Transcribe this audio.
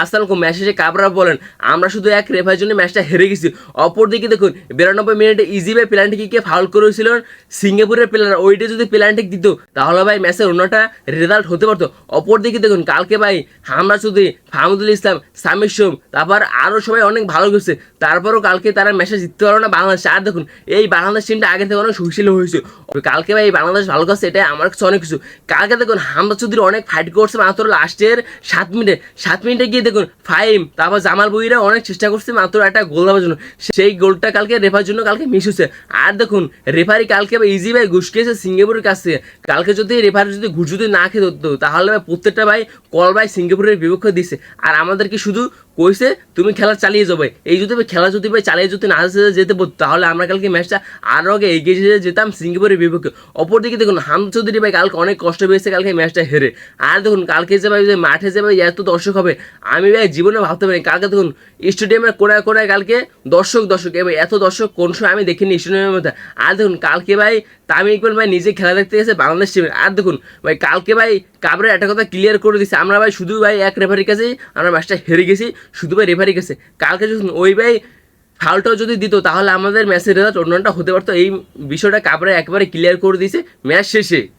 আসসালাম ম্যাচে কাবরা বলেন, আমরা শুধু এক রেফার জন্য ম্যাচটা হেরে গেছি। অপরদিকে দেখুন, বিরানব্বই মিনিটে ইজি ভাই কে ফাউল করেছিল সিঙ্গাপুরের প্লেয়ার ওইটা যদি প্ল্যান্টিক দিত, তাহলে ভাই ম্যাচের অন্যটা রেজাল্ট হতে পারতো। অপরদিকে দেখুন, কালকে ভাই আমরা চৌধুরী ফাহমুদুল ইসলাম, সামির সোম, তারপর আরও সবাই অনেক ভালো করছে তারপরও কালকে তারা ম্যাচে জিততে পারল না বাংলাদেশ। আর দেখুন, এই বাংলাদেশ টিমটা আগে থেকে অনেক সুশীল হয়েছে। কালকে ভাই বাংলাদেশ ভালো করছে এটা আমার কাছে অনেক কিছু। কালকে দেখুন হামদা চৌধুরী অনেক ফাইট করছে মাত্র লাস্টের সাত মিনিটে সাত মিনিটে গিয়ে দেখুন ফাইম তারপর জামাল বইরা অনেক চেষ্টা করছে মাত্র একটা গোল দেওয়ার জন্য। সেই গোলটা কালকে রেফার জন্য কালকে মিস হয়েছে। আর দেখুন রেফারি কালকে ইজি ভাই ঘুষ খেয়েছে সিঙ্গাপুরের কাছ কালকে যদি রেফারি যদি ঘুষ যদি না খেতে হতো তাহলে ভাই প্রত্যেকটা ভাই কল ভাই সিঙ্গাপুরের বিপক্ষে দিছে। আর আমাদেরকে শুধু কইছে, তুমি খেলা চালিয়ে যাবে এই যদি খেলা যদি ভাই চালিয়ে যদি না যেতে- যেতে পারতো তাহলে আমরা কালকে ম্যাচটা আরও আগে এগিয়ে যেতে যেতাম সিঙ্গাপুরের বিপক্ষে। অপরদিকে দেখুন হাম চৌধুরী ভাই কালকে অনেক কষ্ট পেয়েছে কালকে ম্যাচটা হেরে। আর দেখুন, কালকে যে ভাই যে মাঠে যে ভাই এত দর্শক হবে, আমি ভাই জীবনে ভাবতে পারি কালকে দেখুন, স্টেডিয়ামের কোনায় কোনায় কালকে দর্শক দর্শক এবার এত দর্শক কোন সময় আমি দেখিনি স্টেডিয়ামের মধ্যে। আর দেখুন, কালকে ভাই তামিম ইকবাল ভাই নিজে খেলা দেখতে গেছে বাংলাদেশ টিমের আর দেখুন, ভাই কালকে ভাই কাবরের একটা কথা ক্লিয়ার করে দিচ্ছে আমরা ভাই শুধু ভাই এক রেফারির কাছেই আমরা ম্যাচটা হেরে গেছি। শুধু ভাই রেফারি গেছে। কালকে যখন ওই ভাই ফাউলটাও যদি দিত, তাহলে আমাদের ম্যাচের রেজাল্ট অন্যটা হতে পারতো। এই বিষয়টা কাপড়ে একেবারে ক্লিয়ার করে দিয়েছে ম্যাচ শেষে।